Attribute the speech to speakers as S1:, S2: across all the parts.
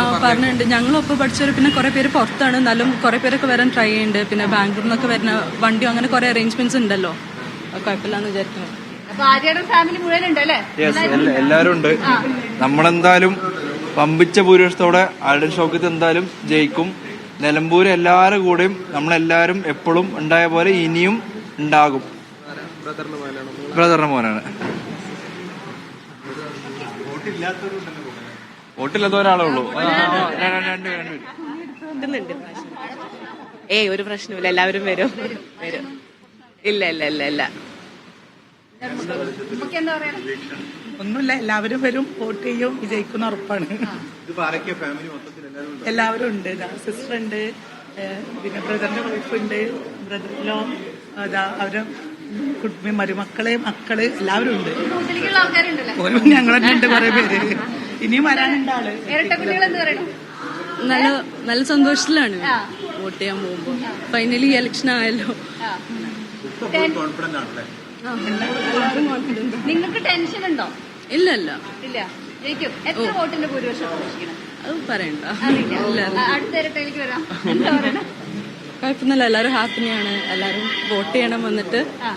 S1: ആ പറഞ്ഞിട്ടുണ്ട്. ഞങ്ങളൊപ്പം പഠിച്ചവർ പിന്നെ കുറെ പേര് പുറത്താണ്. എന്നാലും കുറെ പേരൊക്കെ വരാൻ ട്രൈ ചെയ്യുന്നുണ്ട്. പിന്നെ ബാംഗ്ലൂരിൽ നിന്നൊക്കെ വരുന്ന വണ്ടിയോ അങ്ങനെ കുറെ അറേഞ്ച്മെന്റ്സ് ഉണ്ടല്ലോ. അത് കുഴപ്പമില്ലാന്ന് വിചാരിക്കുന്നു.
S2: എല്ലാരും ആര്യയുടെ ഫാമിലി മുഴുവൻ ഉണ്ട് അല്ലേ
S3: എല്ലാവരും ഉണ്ട്? നമ്മളെന്തായാലും പമ്പിച്ച ഭൂരിപക്ഷത്തോടെ ആരുടെ ഷോക്കത്ത് എന്തായാലും ജയിക്കും. നിലമ്പൂർ എല്ലാവരും കൂടെയും നമ്മളെല്ലാരും എപ്പോഴും ഉണ്ടായ പോലെ ഇനിയും ഉണ്ടാകും. ബ്രദറിന്റെ മോനാണ്. വോട്ടില്ലാത്ത ഒരാളേ ഉള്ളൂ
S4: ഏയ് ഒരു പ്രശ്നമില്ല എല്ലാവരും വരും വരും ഇല്ല ഇല്ല ഇല്ല ഇല്ല
S5: ഒന്നുമില്ല എല്ലാവരും വരും വോട്ട് ചെയ്യും വിജയിക്കുന്ന ഉറപ്പാണ് എല്ലാവരും ഉണ്ട് സിസ്റ്റർ ഉണ്ട് പിന്നെ ബ്രദറിന്റെ വൈഫ് ഉണ്ട് ബ്രദറിലോ അവരെ മരുമക്കളെ മക്കൾ എല്ലാവരും ഉണ്ട് ഉണ്ട് കുറെ പേര് ഇനിയും വരാനുണ്ട് ആൾ.
S2: ഇരട്ട കുട്ടികൾ എന്ന് പറയണം?
S1: നല്ല നല്ല സന്തോഷത്തിലാണ് വോട്ട് ചെയ്യാൻ പോകുമ്പോ. ഫൈനലി ഇലക്ഷൻ ആയല്ലോ.
S2: നിങ്ങൾക്ക് ടെൻഷൻ ഉണ്ടോ?
S1: ഇല്ല ഇല്ല.
S2: ഇല്ല. ജയിക്കും. എത്ര വോട്ടിന്റെ ഭൂരിപക്ഷം പ്രതീക്ഷിക്കണം?
S1: അത് പറയണ്ട.
S2: അടുത്ത ഇരട്ടയിലേക്ക് വരാം. എന്താ പറയണേ?
S1: കുഴപ്പമൊന്നുമില്ല. എല്ലാവരും ഹാപ്പിയാണ് എല്ലാവരും വോട്ട് ചെയ്യണം വന്നിട്ട്.
S2: ആ.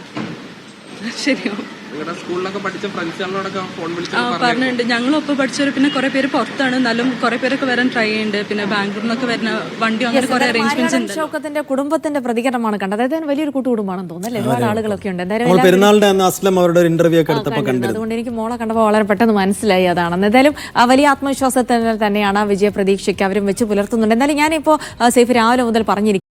S1: ശരിയാവും.
S6: നിങ്ങളുടെ സ്കൂളിലൊക്കെ പഠിച്ച ഫ്രണ്ട്സുകളോടൊക്കെ ഫോൺ വിളിച്ച്
S1: ആ പറഞ്ഞിട്ടുണ്ട്. ഞങ്ങളൊപ്പം പഠിച്ചവർ പിന്നെ കുറെ പേര് പുറത്താണ്. എന്നാലും കുറെ പേരൊക്കെ വരാൻ ട്രൈ ചെയ്യുന്നുണ്ട്. പിന്നെ ബാംഗ്ലൂരിൽ നിന്നൊക്കെ വരുന്ന വണ്ടി അങ്ങനെ കുറെ അറേഞ്ച്മെന്റ്സ് ഉണ്ട്.
S7: ഷൗക്കത്തിന്റെ കുടുംബത്തിന്റെ പ്രതികരണമാണ് കണ്ടത്. അതായത് വലിയൊരു കൂട്ടുകുടുംബമാണെന്ന് തോന്നുന്നു അല്ലേ? ഒരുപാട് ആളുകളൊക്കെ ഉണ്ട്. എന്തായാലും
S8: നമ്മൾ
S7: എല്ലാവരും-
S8: പെരുന്നാളിന്റെ അന്ന് അസ്ലം അവരുടെ ഒരു ഇന്റർവ്യൂ ഒക്കെ എടുത്തപ്പോൾ
S7: അതുകൊണ്ട് എനിക്ക് മോളെ കണ്ടപ്പോൾ വളരെ പെട്ടെന്ന് മനസ്സിലായി അതാണെന്ന് എന്തായാലും ആ, വലിയ ആത്മവിശ്വാസത്തിൽ തന്നെയാണ് വിജയ പ്രതീക്ഷയ്ക്ക് അവരും വെച്ച് പുലർത്തുന്നുണ്ട്. എന്തായാലും ഞാനിപ്പോ സേഫ് രാവിലെ മുതൽ പറഞ്ഞിരിക്കും